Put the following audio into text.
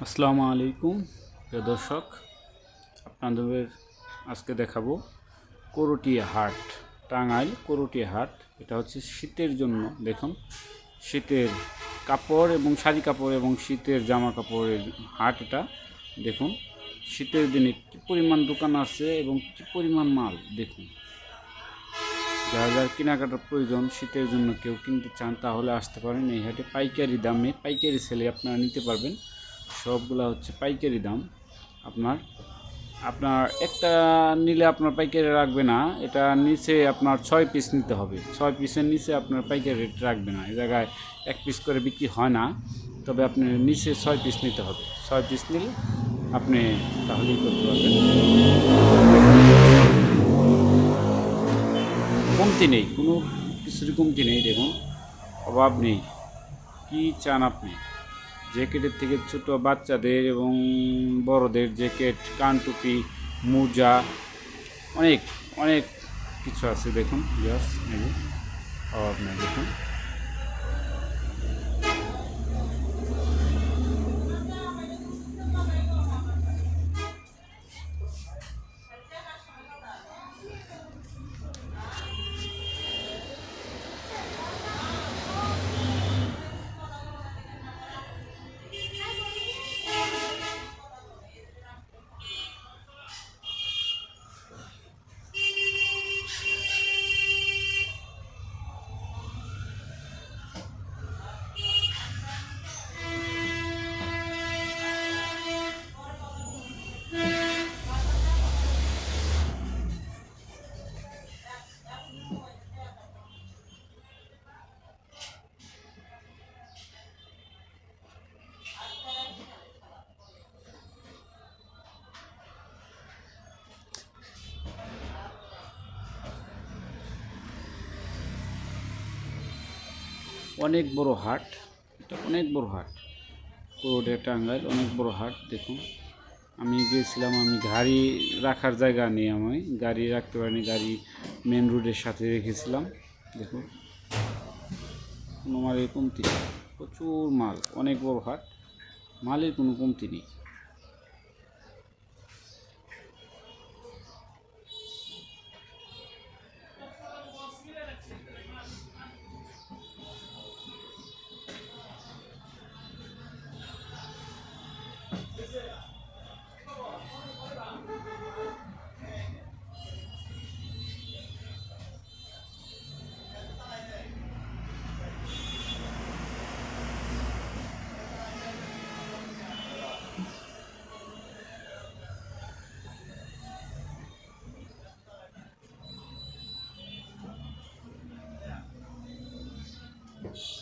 আসসালামু আলাইকুম। প্রিয় দর্শক আপনাদের আজকে দেখাবো করটিয়া হাট, টাঙ্গাইল করটিয়া হাট। এটা হচ্ছে শীতের জন্য, দেখুন, শীতের কাপড় এবং শাড়ি কাপড় এবং শীতের জামা কাপড়ের হাট এটা। দেখুন, শীতের দিনে কী পরিমাণ দোকান আছে এবং কী পরিমাণ মাল, দেখুন। যার যার কেনাকাটার প্রয়োজন, শীতের জন্য কেউ কিনতে চান তাহলে আসতে পারেন। এই হাটে পাইকারি দামে পাইকারি সেলে আপনারা নিতে পারবেন। সবগুলা হচ্ছে পাইকারি দাম। আপনার আপনার একটা নিলে আপনার পাইকারি রাখবে না, এটা নিচে আপনার ছয় পিস নিতে হবে। ছয় পিসের নিচে আপনার পাইকারি রেট রাখবে না, এই জায়গায় এক পিস করে বিক্রি হয় না, তবে আপনি নিচে ছয় পিস নিতে হবে। ছয় পিস নিলে আপনি তাহলেই করতে পারবেন। কমতি নেই, কোনো কিছুরই কমতি নেই, দেখুন। অভাব নেই। কী চান আপনি? জ্যাকেটের থেকে ছোট বাচ্চাদের এবং বড়দের জ্যাকেট কানটুপি মোজা, অনেক অনেক কিছু আছে দেখুন জাস্ট নেব নেই দেখুন। অনেক বড় হাট, এটা অনেক বড় হাট। পুরোটা টাঙ্গাইল, অনেক বড় হাট, দেখুন। আমি গিয়েছিলাম, আমি গাড়ি রাখার জায়গা নেই আমি গাড়ি রাখতে পারিনি, গাড়ি মেন রোডের সাথে রেখেছিলাম, দেখুন। কোনো মালের কমতি প্রচুর মাল, অনেক বড় হাট, মালের কোনো কমতি নেই। Jesus.